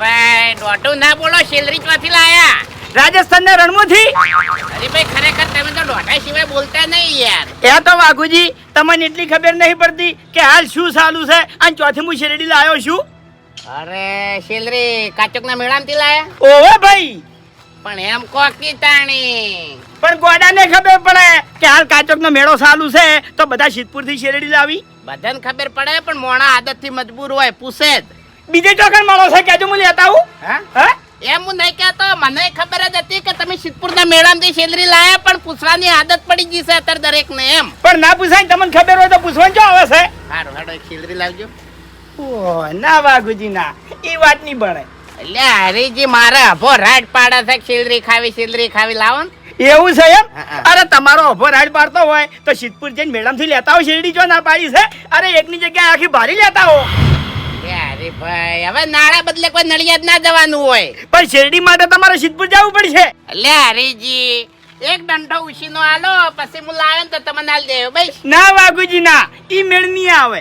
ભાઈ દોઢું ના બોલો શેલરી ચોથી લાયા? રાજસ્થાનના રણમુથી? અરે ભાઈ ખરેખર તમે તો ડોટા સિવાય બોલતા નહીં યાર. એ તો વાઘુજી તમને એટલી ખબર નહીં પડતી કે હાલ શું ચાલુ છે? અને ચોથી હું શેરડી લાવ્યો છું. અરે શેલરી કાચોકના મેળામાંથી લાયા? ઓવે ભાઈ! પણ એમ કોકી તાણી પણ ગોડાને ખબર પડે કે હાલ કાચોકનો મેળો ચાલુ છે તો બધા સિદ્ધપુરથી શેરડી લાવી. બધાને ખબર પડે પણ મોણા આદતથી મજબૂર હોય પૂછે જ. બીજે ટોકન મળો છે કેજો હું લેતા આવું હા? હા? એમ હું નહીં કહેતો મને ખબર જ હતી કે તમે સિદ્ધપુરના મેળામાંથી શેલરી લાયા પણ પૂછવાની આદત પડી ગઈ છે અત્યારે દરેકને એમ. પણ ના પૂછાય તમને ખબર હોય તો પૂછવાનું જો આવે છે. હારું હાડો એક શેલરી લાવજો. ઓહ, ના વાઘુજી ના એ વાત નહીં બને એટલે હરીજી મારે અભો રાડ પાડે છે કે શેલરી ખાવી શેલરી ખાવી લાવો ને. એવું છે એમ. અરે તમારો અભો રાડ પાડતો હોય તો સિદ્ધપુર જઈને મેડમથી લેતા હો શેરડી જો ના પાડી છે. અરે એકની જગ્યાએ આખી ભારી લેતા હો અરે ભાઈ હવે નાળા બદલે કોઈ નડિયાદ ના જવાનું હોય. પણ શેરડી માટે તમારે સિદ્ધપુર જવું પડશે. એટલે હરીજી એક દંડો ઉછીનો આલો પછી હું લાવે તો તમને આલ દેવ ભાઈ ના વાઘુજી ના ઈ મેળ નહીં આવે.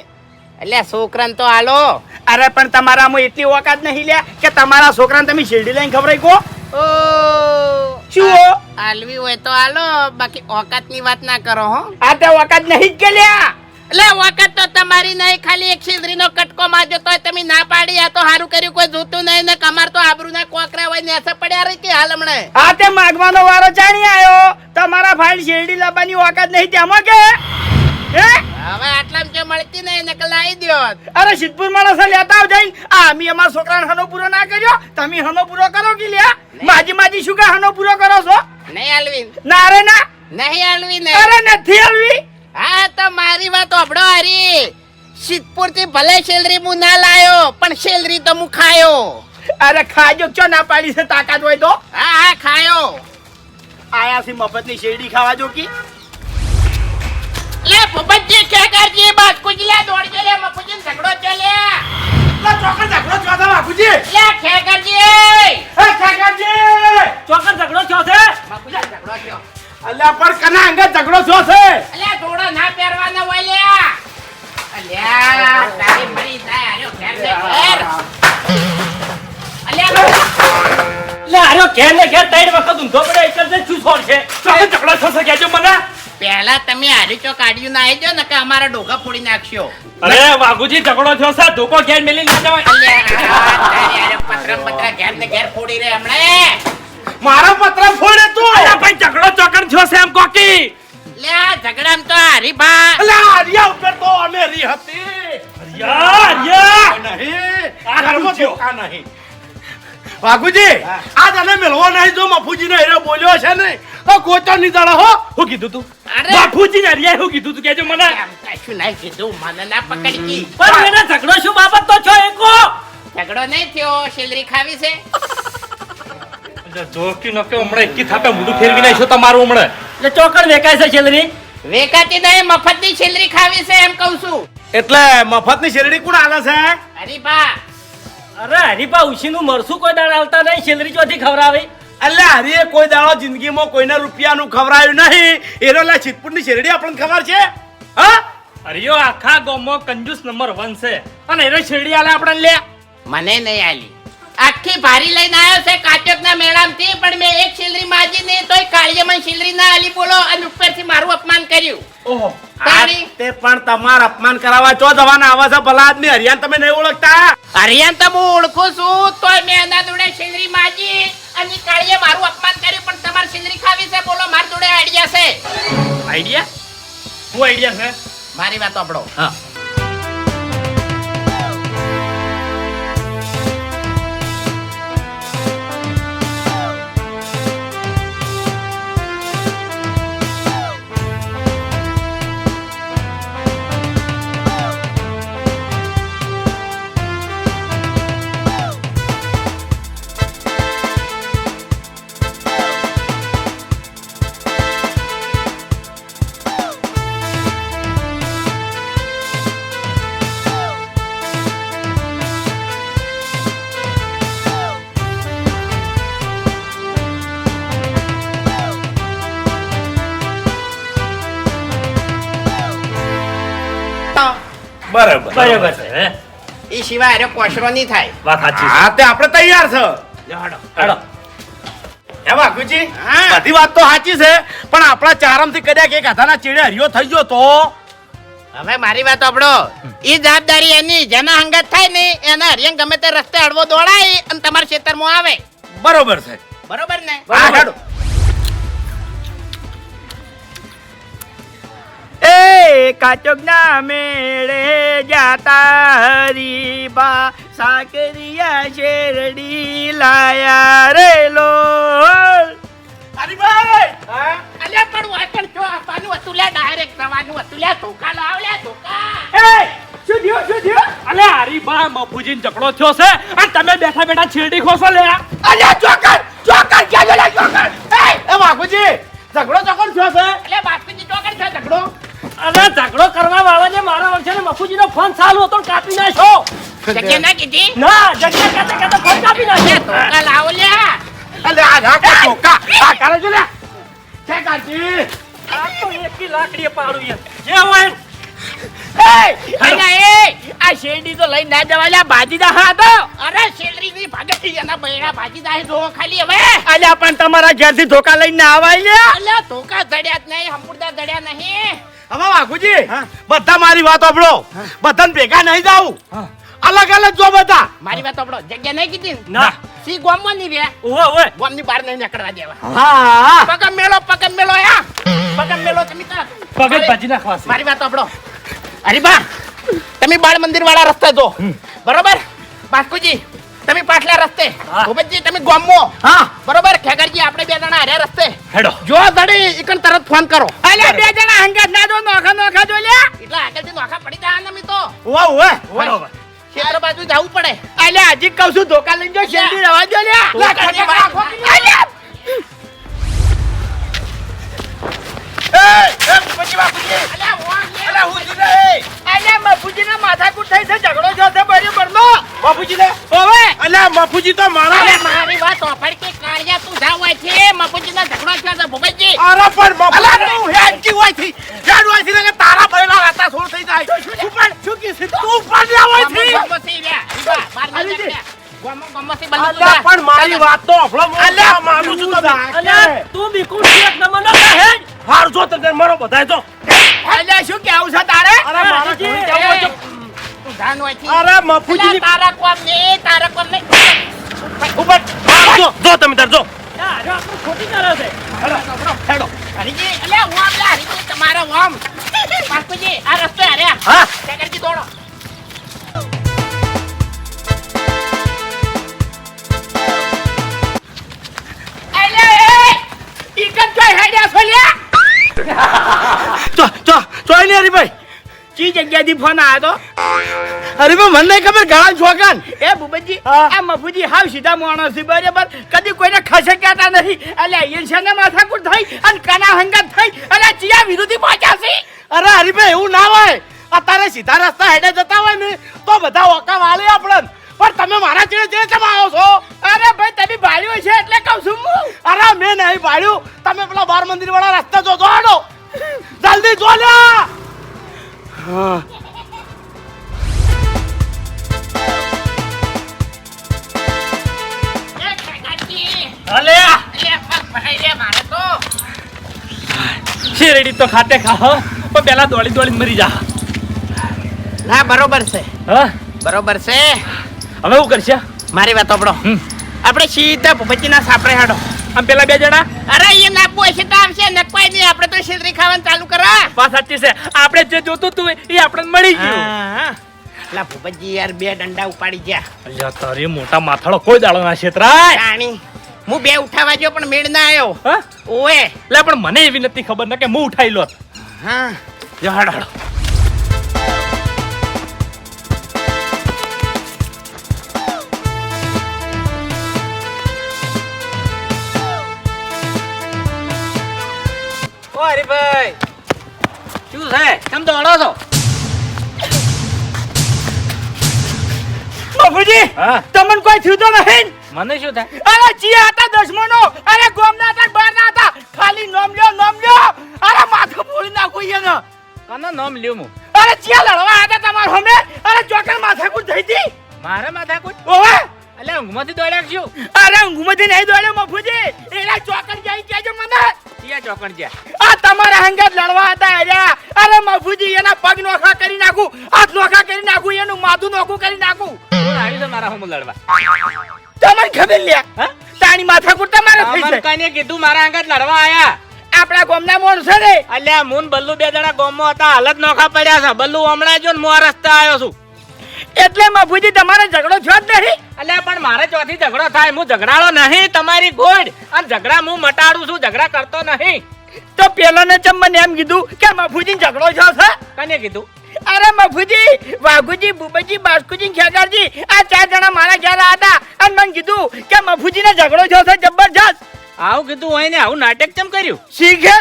એટલે છોકરાને તો આલો. અરે પણ તમારામાં એટલી ઓકાત નહીં લ્યા કે તમારા છોકરાને તમે શેરડી લઈને ખવડાવી કહો. ઓ શું? આલવી હોય તો આલો બાકી ઓકાતની વાત ના કરો હો. આ તે ઓકાત નહીં જ કે લ્યા. એટલે વખત તો તમારી નહીં ખાલી એક છેદરીનો કટકો મારજો તો તમે ના પાડી. આ તો સારું કર્યું કોઈ જોતું નહીં ને કમાર તો આબરૂના કોકરા હોય ને એસે પડ્યા રહી કે હાલ હમણે? આ તે માગવાનો વારો જાણી આવ્યો તમારા ફાઇલ શેરડી લાવવાની વખત નહીં તેમાં કે હે? હવે આટલામાં જો મળતી નહીં ને લાવી દ્યો અરે સિદ્ધપુર માણસ લેતા આવ જઈને આ અમે અમારા છોકરાને હનો પૂરો ના કર્યો? તમે હનો પૂરો કરો કે લ્યા? માજી માજી શું કા હનો પૂરો કરો છો? નહીં આલવી ના રે ના. નહીં હાલવી ને. અરે નથી હલવી. હા તો મારી વાત ઓભળો હારી. સિદ્ધપુરથી ભલે શેલરી હું ના લાયો પણ શેલરી તો હું ખાયો. અરે ખાજો ચો ના પાડી છે તાકાત હોય તો? હા હા ખાયો. આયા છે મફતની શેરડી ખાવા જો કી લે ભૂપતજી કે કરજી બાત ચો કાઢ્યું ના આવી ને કે અમારા ડોગા ફોડી નાખશો. અરે વાઘુજી ઝઘડો થયો સા ધોકો ઘેર મેલી ના જવાય. અરે પત્ર પતરા પતરા ઘેર ને ઘેર ફોડી રે હમણે. મારો પત્ર ફોડે તું. અરે ભાઈ ઝઘડો ચોકર થયો છે એમ કોકી. લે આ ઝઘડામાં તો હારી ભા અલ્યા આર્યા ઉપર તો અમે રી હતી. હરિયા? હરિયા નહીં. આ ઘરમાં શું ધોકા નહીં. વાઘુજી આ તને મેળવો નહીં જો મફુજી ને હેરો બોલ્યો છે ને. તો ગોચો નહીં હો. હું કીધું તું. અરે! બાપુજી ને હરિયા શું કીધું તું કેજો મને. એમ કશું નહીં કીધું? મને ના પકડી પણ એને ઝઘડો શું બાબત તો છો એકો? ઝઘડો નહીં થયો શેલરી ખાવી છે. જોકી નકે હમણાં એકી થાપે મોઢું ફેરવી નાખ્યો તમારું હમણાં. એટલે ચોકડ વેકાય છે છેલરી વેકાતી નહીં મફતની શેલરી ખાવી છે એમ કહું છું. એટલે મફતની શેરડી કોણ આલે છે? અરીભા અરે હરીપા ઉશીનું મરસું કોઈ દાડા આવતા નહીં શેલરી ચોથી ખવડાવી. અલ્યા હરીએ કોઈ દાડો જિંદગીમાં કોઈને રૂપિયાનું ખવડાયું નહીં. એનો લા ની શેરડી આપણને ખબર છે? હા? અરિયો આખા ગામમાં કંજૂસ નંબર વન છે. અને એનો શેરડી આલે આપણે લે. મને નહીં આલી. આખી ભારી લઈને આવ્યો છે કાચકના મેળામથી પણ મેં એક શિલરી માજી નહીં તોય કાળીએ મને શેલરી ના આલી બોલો અને ઉપરથી મારું અપમાન કર્યું. ઓહો? તે પણ તમાર અપમાન કરાવવા ચો જવાના આવા છે ભલા આદમી હરિયાન તમે નહીં ઓળખતા? હરિયાન તો હું ઓળખું છું તોય મેં એના જોડે શિલરી માજી. અને કાળીએ મારું અપમાન કર્યું પણ તમારે સિંદરી ખાવી છે. બોલો મારી જોડે આઈડિયા છે. આઈડિયા શું આઈડિયા છે? મારી વાત આપણો હા. બરાબર. બરાબર છે હે? એ સિવાય અરે કોશરો નહીં થાય. વાત સાચી હા તે આપણે તૈયાર છે. બધી વાત તો સાચી છે પણ આપણા ચારમથી કદાચ એક હાથાના ચીડે હરિયો થઈ ગયો તો? હવે મારી વાત આપડો એ જવાબદારી એની જેના હંગત થાય ને એના હરિયન ગમે તે રસ્તે હળવો દોડાય અને તમારા ખેતરમાં આવે. બરોબર છે. બરોબર ને? હા, કાચોકના મેળે જાતા હરીબા સાકરિયા શેરડી લાયા રે લો હરીભાઈ અલ્યા પણ વાતણ જો આપવાનું હતું લ્યા ડાયરેક્ટ જવાનું હતું લ્યા ધોકા લાવ લ્યા ધોકા. એ શું થયું શું થયું? અલે હરીબા મફુજીને ઝઘડો થયો છે. અને તમે બેઠા બેઠા છેડી ખોસો લે અલ્યા ચોકર ચોકર ક્યાં જોલા ચોકર એ એ વાઘુજી ઝઘડો ચોકન થયો છે? એટલે બાસ્કુજી ચોકડ છે ઝઘડો? અને ઝઘડો કરવા વાળા ને મારા વર્ષે ને મફુજીનો ફોન ચાલુ હતો કાપી નાખ્યો. જગ્યા ના કીધી? ના જગ્યા કાતે કાતે ફોન કાપી લ્યા નાખ્યો ધોકા લાવો લે અલે આ રાખો ચોકા આ કરે છે લે છે કાજી આ તો એકી લાકડી પાડું યાર. જે હોય આ શેરડી તો લઈ ના જવા લ્યા બાજીદા હા તો. અરે શેરડી ની ભાગે એના બૈરા ભાજી દાહે જો ખાલી હવે. અલ્યા પણ તમારા ઘેરથી ધોકા લઈને ના આવાય લ્યા. અલ્યા ધોકા ધડ્યા જ નહીં હંપુરદા ધડ્યા નહીં. હવે વાઘુજી બધા મારી વાત આપડો બધાને ભેગા નહીં જાવું અલગ અલગ જો બધા. મારી વાત આપડો જગ્યા નહીં કીધી ને? સી ગોમમાં નહીં રે? ઓવે ગોમની બહાર નહીં નીકળવા દેવા. હા. પગમ મેલો પગમ મેલો યા પગમ મેલો તમે તો પગજ ભાજી નાખવા છે. મારી વાત આપડો અરે બા તમે બાળ મંદિર વાળા રસ્તે જો. બરોબર? બાસ્કુજી તમે પાછલા રસ્તે. ભૂપતજી તમે ગોમો હા. બરોબર? ખેગરજી આપણે બે જણા હારે રસ્તે. હેડો. જો ધડી ઈકણ તરત ફોન કરો. અલે બે જણા હંગાત ના દો નોખા નોખા જો લ્યા. એટલે આગળથી નોખા પડી જાય અમે તો ઓવા ઓવે બરોબર. ખેતર બાજુ જવું પડે. અલે હજી કહું છું ધોકા લઈને જો શેરડી રવા લ્યા. લે, મફુજી તો મારા મારી વાત ઓફર કે તું જાવ હોય છે મપુજીના ઝઘડો છે ભૂપતજી અરે પણ મફુજી તું હેડકી હોયથી જાડ હોય છે કે તારા ભરેલા રાતા સોળ થઈ જાય તું પણ શું કે તું હોય છે. ગમો- મારી વાત તો અલ્યા માનું છું તમે અલ્યા તું હાર જો તને મારો બધાય તો અલ્યા શું કેવું છે તારે? અરે મારા ઘરે જવું હોય તો ધાન હોય. અરે મફુજી તારા કોમ ને તારા કોમ ને. ઉપર જો જો તમે તાર જો. યાર, આ ખોટી કરે છે. હેડો હરીજી, અલ્યા, હું આમ હરીજી, તમારો આમ. બાપુજી, આ રસ્તો હર્યા હા. દોડો. ઈકન ચોય હેડ્યા છો લ્યા? ચો ચો ચોય ને હરીભાઈ. ચી જગ્યાથી ફોન આવ્યો ભાઈ મને નહીં ખબર ઘણા છોકન તો એ બુબજી. આ મફુજી હાવ સીધા માણસ છે બરાબર? કદી કોઈને ખસે કહેતા નથી. અલ્યા એ છે ને માથાકૂટ થઈ અને કના હંગત થઈ. અને ચિયા વિરોધી પહોંચ્યા છે. અરે હરીભાઈ એવું ના હોય. અત્યારે સીધા રસ્તા હેડે જતા હોય ને તો બધા ઓકા વાલે આપણે પણ તમે મારા ચેડે ચેડે કેમ આવો છો? અરે ભાઈ તમે ભાડ્યું છે એટલે કહું છું હું. અરે મેં નહીં ભાડ્યું તમે પેલા બાર મંદિર વાળા રસ્તા જો દોડો જલ્દી જો લ્યા. એ ખેગરજી, અલ્યા અલ્યા, પગ ભરાઈ રે મારે તો. શેરડી તો ખાતે ખા પણ પેલા દોડી દોડી મરી જા. ના બરોબર છે. હા? બરોબર છે. હવે શું કરશે? મારી વાત આપણો આપણે સીધા ભૂપતજીના સાપરે હાડો. આમ પેલા બે જણા? અરે એ નાખવું હશે તો આવશે નકવાય નહીં આપણે તો શેતરી ખાવાનું ચાલુ કરા. વાત સાચી છે. આપણે જે જોતું તું એ આપણને મળી ગયું. લા ભૂપતજી યાર બે દંડા ઉપાડી ગયા. અલ્યા તારે મોટા માથાળો કોઈ દાડો ના છેતરાય રાણી હું બે ઉઠાવા ગયો પણ મેળ ના આવ્યો ઓએ. લે પણ મને એવી નથી ખબર ને કે હું ઉઠાઈ લો હા. જો હાડો હાડો. હરીભાઈ શું છે? કેમ દોડો છો? બાપુજી તમને કોઈ થયું તો નહીં? મને શું થાય? અરે ચિયા હતા દુશ્મનો અરે ગોમના હતા બાર ના હતા. ખાલી નોમ લ્યો નોમ લ્યો. અરે માથું ફોડી નાખું એને. કાના નોમ લ્યો હું? અરે ચિયા લડવા હતા તમાર હમે અરે ચોકર માથાકૂટ થઈ હતી. મારા માથાકૂટ? ઓવે. એટલે ઊંઘમાંથી દોડ્યા છું અરે ઊંઘમાંથી નહીં દોડ્યો મફુજી. એલા ચોકડ જાય કેજો મને. ક્યાં ચોકડ જ્યાં? આ તમારા હંગાત લડવા હતા અરે. અરે મફુજી એના પગ નોખા કરી નાખું. હાથ નોખા કરી નાખું એનું માથું નોખું કરી નાખું. આવી તો મારા હું લડવા? તમને ખબર લે? તાણી તાણી માથાકૂટ તમારે થઈ છે. કને કીધું મારા અંગત લડવા આયા. આપણા ગોમના મોણ છે રે અલ્યા મૂન બલ્લુ બે જણા ગોમમાં હતા હાલત નોખા પડ્યા છે. બલ્લુ હમણાં જો ને રસ્તા આવ્યો છું. એટલે મફુજી તમારે ઝઘડો થયો જ નહીં. અલ્યા પણ મારે ચોથી ઝઘડો થાય હું ઝઘડાળો નહીં તમારી ગોડ અને ઝઘડા હું મટાડું છું ઝઘડા કરતો નહીં. તો પેલાને ચમ મને એમ કીધું કે મફુજી ઝઘડો થયો છે? કને કીધું? અરે મફુજી વાઘુજી બુબજી બાસ્કુજી ખેગારજી આ ચાર જણા મારા ઘેર હતા. અને મને કીધું કે મફુજી ને ઝઘડો થયો છે જબરજસ્ત. આવું કીધું હોય ને આવું નાટક કેમ કર્યું? શીખે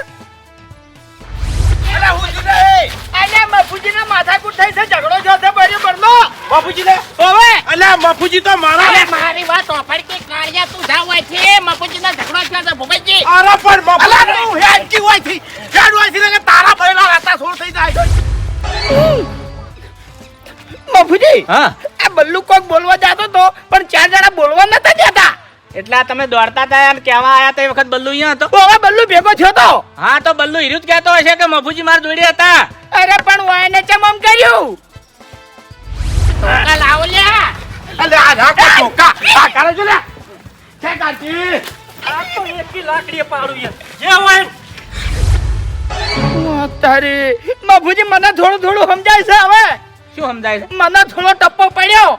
અરે હું માથાકૂટ થઈ છે ઝઘડો છે ઓવે અલ્યા મફુજી તો મારા અરે મારી વાત ઓફર કે કાળિયા તું જાવ હોય છે. મપુજી ના ઝઘડો છે ભૂપતજી અરે પણ અલા મફુજી તું હેડકી હોય છે. હેડ હોય છે કે તારા ભરેલા રાતા સોળ થઈ જાય મફુજી હા. આ બલ્લુ કોક બોલવા જાતો તો પણ ચાર જણા બોલવા નતા જતા. એટલે તમે દોડતા હતા અને કહેવા આયા તો એ વખત બલ્લુ અહીંયા હતો? હવે બલ્લુ ભેગો થયો તો? હા તો બલ્લુ હીરું જ કહેતો હશે કે મફુજી માર જોડે હતા. અરે પણ વાયને ચમ આમ કર્યું? ટોકા લાવો લે. અલે આ રાખો ટોકા આ કરે છે લે. છે કાંતી આ તો એકી લાકડી પાડું યાર જે હોય. તારી મફુજી મને થોડું થોડું સમજાય છે હવે. શું સમજાય છે? મને થોડો ટપ્પો પડ્યો.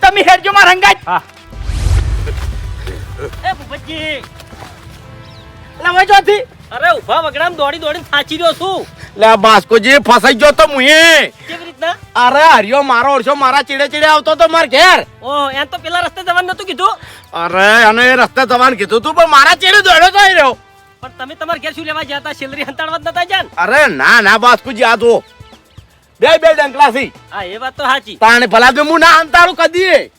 તમે હેરજો માર હંગાત એ ભૂપતજી. લવા જોથી અરે ઊભા વગડામ દોડી દોડી થાચી રહ્યો છું. લે બાસ્કોજી ફસાઈ ગયો તો મુએ. કેવી રીતના? અરે હરિયો મારો ઓરસો મારા ચીડે ચીડે આવતો તો માર ઘેર. ઓ એમ તો પેલા રસ્તે જવાનું નતું કીધું? અરે અને રસ્તે જવાનું કીધું તું પણ મારા ચીડે દોડ્યો તો રહ્યો. પણ તમે તમાર ઘેર શું લેવા ગયા હતા? સેલરી હંતાડવા નતા જાન અરે ના ના બાસ્કુજી આ જો બે બે ડંકલાસી હા એ વાત તો સાચી. તાણે ભલા દે હું ના હંતાડું કદી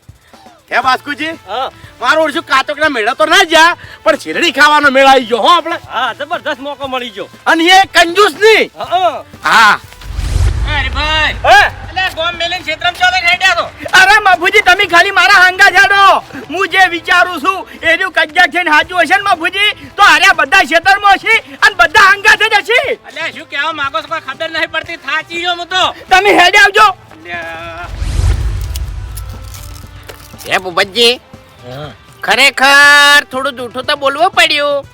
હે બાસ્કુજી હા. મારો ઓળશું કાચોક ના મેળા તો ના જા પણ શેરડી ખાવાનો મેળા આવી ગયો હો આપણે. હા જબરદસ્ત મોકો મળી ગયો. અને એ કંજૂસની હા. અરે ભાઈ? એટલે ગોમ મેલિન ક્ષેત્રમ ચોલે ખેડ્યા તો? અરે મફુજી તમે ખાલી મારા હાંગા જાડો. હું જે વિચારું છું એનું જો કજ્જા છે ને હાજુ હશે ને મફુજી? તો હાર્યા બધા ક્ષેત્રમાં હશે અને બધા હંગા જ હશે. અલ્યા શું કહેવા માંગો છો? કોઈ ખબર નહીં પડતી થાચી ગયો હું તો. તમે હેડે આવજો. એ ભૂપતજી ખરેખર થોડું જૂઠું તો બોલવું પડ્યું.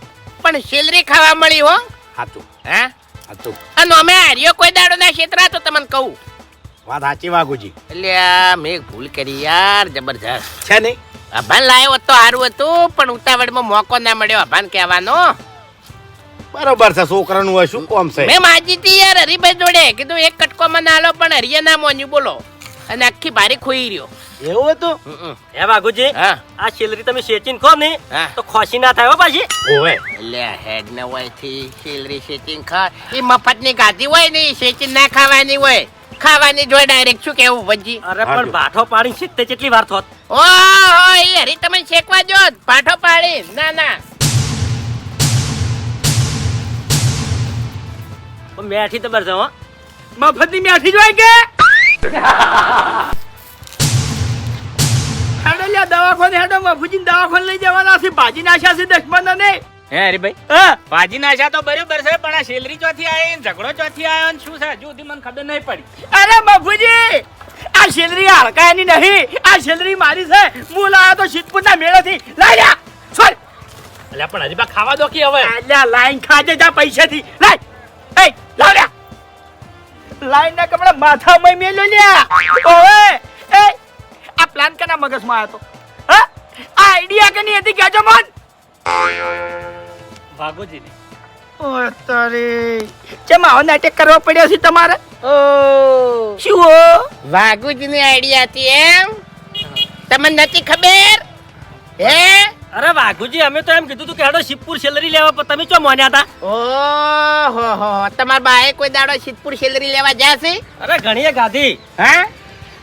પણ સેલરી ખાવા મળી હો. હાતું હે? હાતું અને અમે હાર્યો કોઈ દાડો ના ક્ષેત્રા તો તમને કહું. વાત સાચી વાઘુજી. એટલે આ મેં એક ભૂલ કરી યાર જબરજસ્ત. છે નહીં? અભાન લાયો હોત તો સારું હતું પણ ઉતાવળમાં મોકો ના મળ્યો અભાન કહેવાનો. બરોબર છે છોકરાનું હોય શું કોમ છે? મેં માજી યાર હરિભાઈ જોડે. કીધું એક કટકો માં ના લો પણ હરિયા ના મોન્યું બોલો. અને આખી બારી ખોઈ રહ્યો. એવું હતું? હે બાગુજી આ શેલરી તમે શેચીને ખો ને તો ખોસી ના થાય પાછી. ઓવે. લે હેડ ને હોયથી શેલરી સેચિંગ ખા. એ મફતની ગાધી હોય ને સેચિંગ ના ખાવાની હોય. ખાવાની જોઈ ડાયરેક્ટ શું કેવું ભજી? અરે પણ. બાઠો પાડી શીખતે કેટલી વાર થોત? ઓહો એ હરી તમે શેકવા જો. પાઠો પાડી. ના ના. મેઠી તો બરજો મફત મફતની મેઠી જોઈ કે? હેડો લ્યા દવાખાને હેડો મફુજી દવાખાને લઈ જવાના છે. ભાજી નાખ્યા છે દશમન ને હે હરીભાઈ? ભાજી નાશા તો બરોબર છે પણ આ સેલરી ચોથી આવી ને ઝઘડો ચોથી આવ્યો ને શું છે? હજુ સુધી મને ખબર નહીં પડી. અરે મફુજી આ શેલરી હડકાયાની નહીં. આ શેલરી મારી છે. હું લાયો તો સિદ્ધપુરના મેળેથી. લાઈ લ્યા. છોડ. અલ્યા પણ હજી બા ખાવા દો કે હવે? અલ્યા લાઈન ખાજે જા પૈસાથી. લાઈ એ લાવ લ્યા લાઈન ના કપડા માથામાં મેલો લ્યા ઓએ એ આ પ્લાન કના મગજમાં આવ્યો તો હા? આ આઈડિયા કની હતી કેજો મન? વાઘુજી ને ઓય તારે. કેમ આવો નાટક કરવો પડ્યો છે તમારે? ઓ. શું હો? વાઘુજી ની આઈડિયા હતી એમ? તમને નથી ખબર? હે? અરે વાઘુજી અમે તો એમ કીધું તું કે હેડો શિવપુર સેલરી લેવા પણ તમે ચો મોન્યા હતા? ઓ હો તમાર બાએ કોઈ દાડો સિદ્ધપુર સેલરી લેવા જાશે અરે ઘણીએ ગાધી. હા?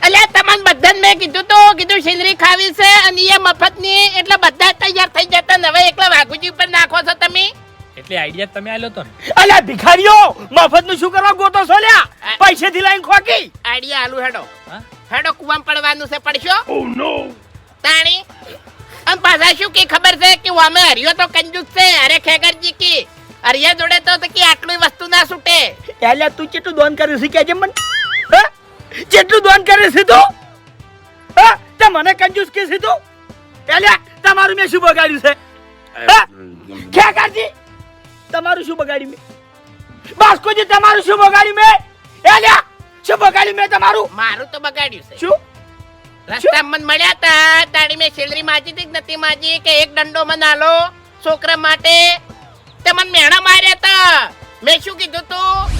એટલે તમને બધાને મેં કીધું તો કીધું સેલરી ખાવી છે અને એ મફતની એટલે બધા તૈયાર થઈ જતા ને હવે એકલા વાઘુજી ઉપર નાખો છો તમે? એટલે આઈડિયા તમે આલ્યો તો અલ્યા ભિખારીઓ મફતનું શું કરવા ગોતો છો લ્યા? પૈસેથી લઈને ખોકી. આઈડિયા આલુ હેડો. હા? હેડો કુવામ પડવાનું છે પડશો. તાણી. અને પાછા શું કે ખબર છે કે અમે હરિયો તો કંજૂસ છે? અરે ખેગરજી કી હરિયા જોડે તો તો કે આટલી વસ્તુ ના છૂટે. અલ્યા તું કેટલું દોન કર્યું છે કેજે મને? હા? કેટલું દોન કર્યું છે તું? તે મને કંજૂસ કે છે તું? અલ્યા તમારું મેં શું બગાડ્યું છે? ખેગરજી તમારું શું બગાડ્યું મેં? બાસ્કોજી તમારું શું બગાડ્યું મેં? અલ્યા શું બગાડ્યું મેં તમારું? મારું તો બગાડ્યું છે. શું? રસ્તામાં મને મળ્યા તા. તાણી મેં છેલરી માજી હતી નથી માજી? કે એક દંડો મને આલો છોકરા માટે. તે મને મેણા માર્યા તા. મેં શું કીધું તું?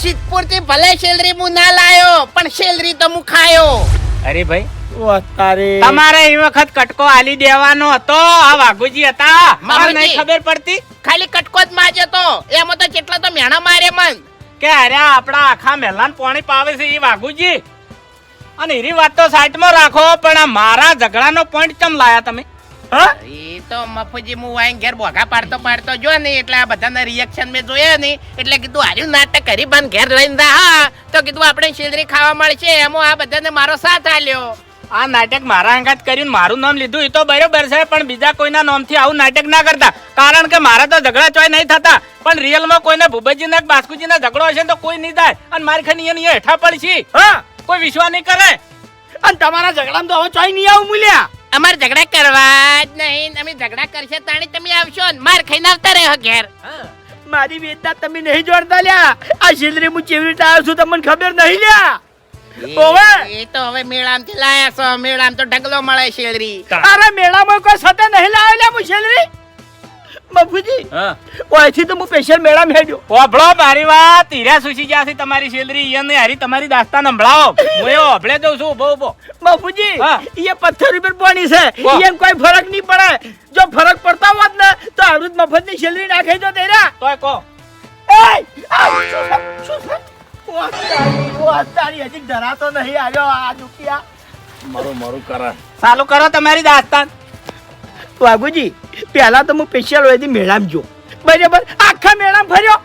સિદ્ધપુરથી ભલે શેલરી હું ના લાયો પણ શેલરી તો હું ખાયો. અરે ભાઈ તમારે એ વખત કટકો આલી દેવાનો હતો. આ વાઘુજી હતા. મને નહીં ખબર પડતી. ખાલી કટકો જ માજે તો. એમાં તો કેટલા તો મેણા મારે મન. કે અરે આપણા આખા મહેલાન પાણી પાવે છે એ વાઘુજી. અને એની વાત તો સાઈડમાં રાખો પણ આ મારા ઝઘડાનો પોઈન્ટ કેમ લાયા તમે? હા? એ તો મફુજી હું વાઈન ઘેર બોઘા પાડતો પાડતો જો ને એટલે આ બધાના રિએક્શન મેં જોયા નહીં. એટલે કીધું હાર્યું નાટક કરી બંધ ઘેર લઈને જા. હા તો કીધું આપણે શેલરી ખાવા મળશે. એમાં આ બધાને મારો સાથ આલ્યો. આ નાટક મારા અંગાત કર્યું મારું નામ લીધું એ તો બરોબર છે પણ બીજા કોઈના નામથી આવું નાટક ના કરતા. કારણ કે મારા તો ઝઘડા ચોય નહીં થતા. પણ રિયલમાં કોઈને ભૂપતજીને કે બાસ્કુજીને ઝઘડો હશે તો કોઈ નહીં થાય. અને મારી ખાની હેઠા પડશે. હા. કોઈ વિશ્વાસ નહીં કરે. અને તમારા ઝઘડામાં તો હવે ચોઈ નહીં આવું મૂલ્યા અમારે ઝઘડા કરવા જ નહીં. અમે ઝઘડા કરશે તાણી તમે આવશો ને. માર ખાઈને આવતા રહ્યો ઘેર. મારી વેદના તમે નહીં જોડતા લ્યા. આ શિલરી હું કેવી રીતે આવ્યો છું તમને ખબર નહીં લ્યા. ઓવે. એ તો હવે મેળામથી લાયા છો. મેળામ તો ઢગલો મળે શેલરી. અરે મેળામાં કોઈ સતે નહીં લાવેલા લ્યા હું શિલરી? બાપુજી ઓયથી તો હું સ્પેશિયલ મેળા મેળ્યો ઓભળો મારી વાત. હીરા સુશી ગયા છે તમારી સેલરી એને હારી તમારી દાસ્તાન સંભળાવો હું એ ઓભળે જઉં છું ઊભો ઊભો. બાપુજી હા. એ પથ્થર ઉપર પાણી છે. એમ કોઈ ફરક નહીં પડે. જો ફરક પડતા હોત ને તો આવૃત મફતની સેલરી નાખે જો તેરા તોય કહો. એ શું છે? હજી ડરાતો નહીં આવ્યો આ દુખિયા. ચાલુ કરો તમારી દાસ્તાન વાઘુજી પહેલા તો હું સ્પેશિયલ હોયથી મેળામાં જો બરાબર? આખા મેળામાં ફર્યો?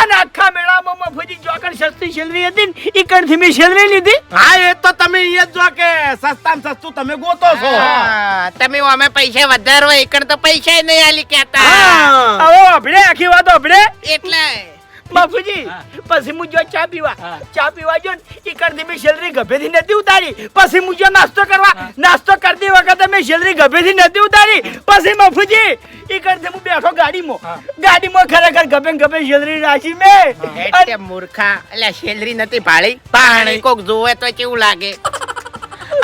અને આખા મેળામાં મફુજી જોકર સસ્તી શેલરી હતી ને ઈ કણથી મેં શેલરી લીધી. હા એ તો તમે અહીંયા જ જો કે સસ્તામાં સસ્તું તમે ગોતો છો. તમે અમે પૈસા વધારો એકણ તો પૈસા નહીં આલી કહેતા. હા. હવે આપણે આખી વાત આપણે એટલે બાપુજી. પછી હું જો ચા પીવા ચા પીવા જો ને કરતી મેં શેલરી ગભેથી નથી ઉતારી. પછી હું જો નાસ્તો કરવા નાસ્તો કરતી વખતે મેં શેલરી ગભેથી નથી ઉતારી. પછી બાપુજી ઈ કરતી હું બેઠો ગાડીમાં. ગાડીમાં ખરેખર ગભે ગભે શેલરી નાખી મેં. એટલે મૂર્ખા એટલે શેલરી નથી ભાળી પાણી કોક જોવે તો કેવું લાગે?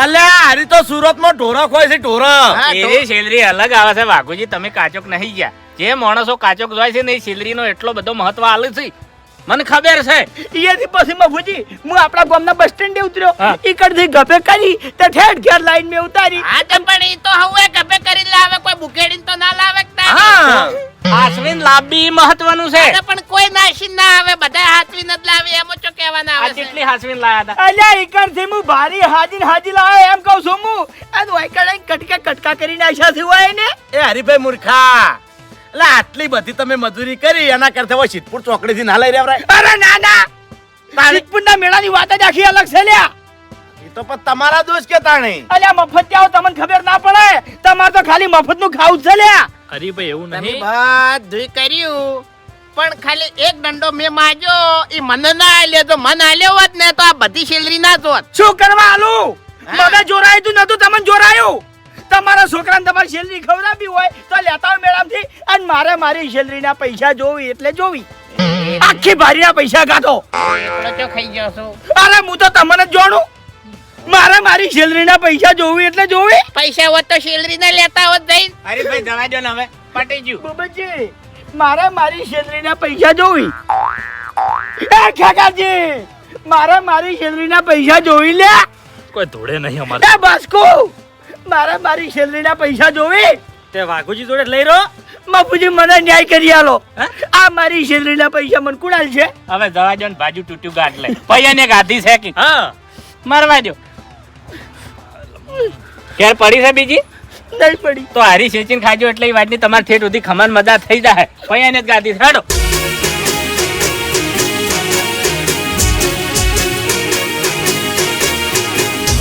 અલ્યા હારી તો સુરતમાં ઢોરક હોય છે ઢોરક. એની સેલરી અલગ આવે છે બાપુજી તમે કાચોક નહીં ગયા. જે માણસો કાચો જોય છે ને એ સેલરીનો એટલો બધો મહત્વ આલે છે. મને ખબર છે. અહીંયાથી પછી મફુજી હું આપણા ગામના બસ સ્ટેન્ડે ઉતર્યો. ઈકડથી ગભે કરી તે ઠેઠ ઘેર લાઈન મે ઉતારી. હા તો પણ ઈ તો હવે ગભે કરી લાવે કોઈ બુકેડીન તો ના લાવે કે હા. આશ્વિન લાબી મહત્વનું છે. પણ કોઈ નાસી ના આવે બધા હાથવી નથી લાવે એમ ચો કહેવાના આવે કેટલી હાસવીન લાયા હતા? અલ્યા ઈકડથી હું ભારી હાજી હાજી લાવે એમ કહું છું હું. આ વાયકડા કટકા કટકા કરી નાખ્યા છે હોય ને? એ હરીભાઈ મૂર્ખા. એટલે આટલી બધી તમે મજૂરી કરી એના કરતા હોય સિદ્ધપુર ચોકડી થી ના લઈ રહ્યા અરે ના ના. સિદ્ધપુરના મેળાની વાત જ આખી અલગ છે લ્યા. એ તો પણ તમારા દોષ કે તાણે? અલ્યા મફત જાઓ તમને ખબર ના પડે. તમારે તો ખાલી મફતનું ખાવું છે લ્યા. હરીભાઈ એવું તમે નહીં. બધુંય કર્યું. પણ ખાલી એક દંડો મેં માર્યો ઈ મને ના આલ્યો તો મને આલ્યો હોત ને તો આ બધી શેલરી ના જોત શું કરવા આલું. મને જોરાયું તું નતું તમને જોરાયું? તમારા છોકરાને તમારી શેલરી ખવડાવી હોય તો લેતા આવો મેડમથી અને મારે મારી શેલરીના પૈસા જોવી એટલે જોવી. આખી ભારીના પૈસા કાઢો. ખાઈ ગયો છું. અરે હું તો તમને જ જાણું. મારે મારી શેલરીના પૈસા જોવી એટલે જોવી. પૈસા હોત તો શેલરી ના લેતા હોત જઈ ભાઈ જવા દો ને હવે. પટી ગયું બબજી મારે મારી સેલરીના પૈસા જોવી. એ કાકાજી મારે મારી સેલરીના પૈસા જોવી લે. કોઈ ધોળે નહીં અમારે. બસ બાસ્કુ. મારે મારી શેલરીના પૈસા જોવી? તે વાઘુજી જોડે લઈ રહ્યો બાપુજી મને ન્યાય કરી આલો. આ મારી શેલરીના પૈસા મને કુણાલ છે હવે જવા દો ને બાજુ તૂટ્યું ગાંઠ લે પૈયાને ગાધી છે કે હા. મારવા દો ક્યારે પડી છે બીજી? નહીં પડી. તો હારી સેચીને ખાજો એટલે એ વાતની તમારે ઠેઠ સુધી ખમણ મજા થઈ જાય. પૈયાને જ ગાદી હેડો.